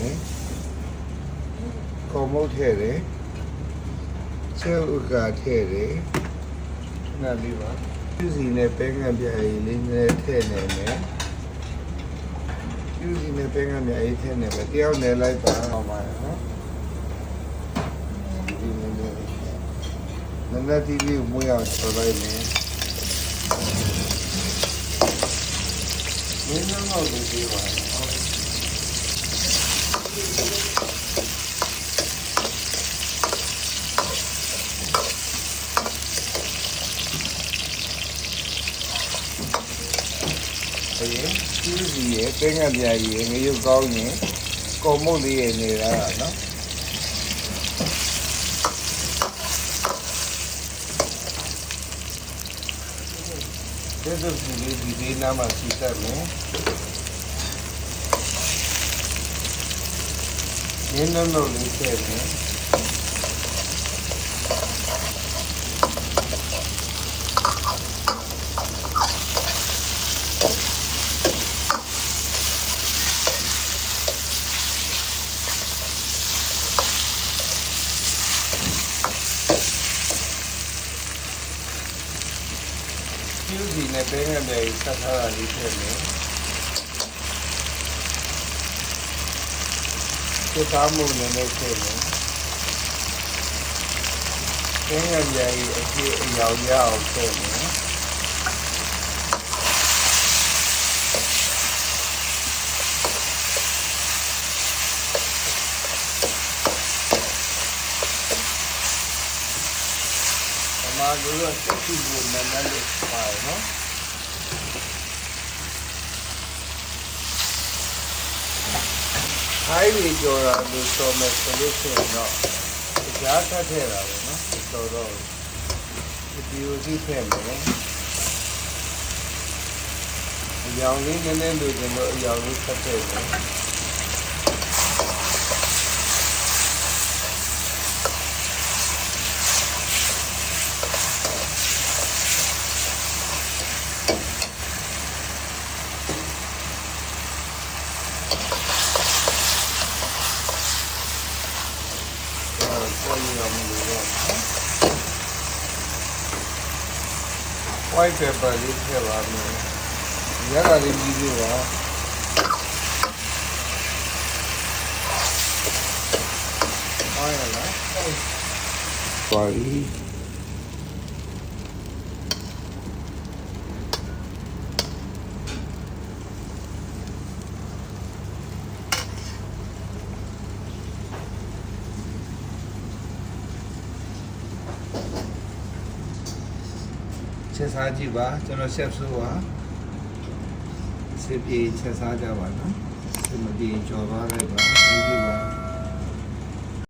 နေကောမုတ်ထဲတယ်ကျဲဥကထဲတယ်နားလေးပါပြူစီနဲ့ပဲငံပြအရေးလေးနဲ့ထဲနေမယ်ပြူစီနဲ့ပဲငံပြအရေးထဲနေမယ်တယောက်နေလိုက်ပါအောင်ပါနော်ဒီနည်းနည်းနည်းနည်းတီးလေးကိုမွေးအောင်ဆော်လိုက်မယ်မင်းတော့မကြည့်ပါ ဘူး။အေးကျူးစီရဲ့တင်းငါပြာကြီးငရုတ်ကောင်းရင်ကော်မုတ်လေးရဲ့နေတာနော်။ဒီလိုစီလေးဒီလေးနားမှာစီတတ်မယ်။နင်းလုံးလုံးလေးထည့်မယ်။ စီနဲ့ပဲငယ်ပဲဆက်ထားတာလေးထည့်မယ်။ဒီသားမှုနဲ့လည်းထည့်မယ်။ပဲငယ်ပဲအကြည့်အယောင်ရအောင်ထည့်မယ်။ မားတို့ကတက်ကြည့်ဖို့နည်းနည်းလေးပါတယ်နော်ဟိုင်းဒီကြော်တာလို့ဆိုမယ်ဆိုလို့ရှိရင်တော့ကြားထက်ထဲတာပဲနော်တော်တော့ဒီလိုကြည့်ဖက်မယ်အယောင်လေးနည်းနည်းလိုချင်တော့အယောင်လေးထက်ထဲမယ် ပေါ်ရအောင်လို့တော့ white pepper လေးထည့်ပါမယ်ရတာလေးကြီးလေးပါအားရလားပါရီ ချက်စားကြည့်ပါကျွန်တော် chef ဆိုပါစစ်ပြေချက်စားကြပါနော်စစ်မပြေကြော်သွားလိုက်ပါကြည့်ကြည့်ပါ